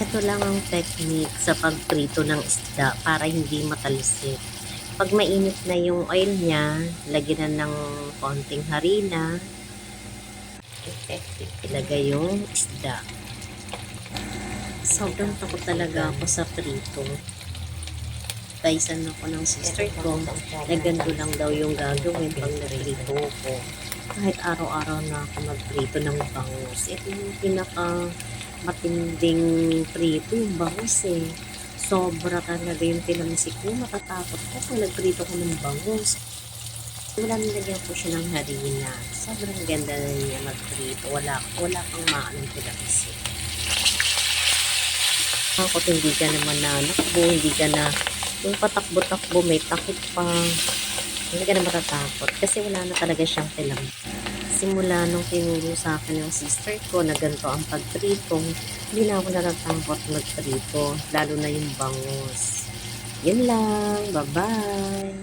Ito lang ang technique sa pagprito ng isda para hindi matalsik. Pag mainit na yung oil niya, lagyan na ng konting harina. Ilagay yung isda. Sobrang takot talaga ako sa prito. Taisan ako ng sister ko na ganito lang daw yung gagawin pag nagprito ko. Kahit araw-araw na ako magprito ng bangus. Ito yung pinaka matinding prito yung bangus eh. Sobra talaga yung pinamsik ko. Matatakot ko kung nagprito ko ng bangus. Wala nilagyan ko siya ng harina. Sobrang ganda na niya magprito. Wala, wala kang maanong pinamsik. Takot hindi ka naman na nakbo, hindi ka na yung patakbo-takbo, may takot pa. Hindi ka na matatakot kasi wala na talaga siyang tilam. Simula nung tinuro sa akin ng sister ko na ganito ang pagprito, hindi na ako natatakot magprito, lalo na yung bangus. Yun lang. Bye-bye.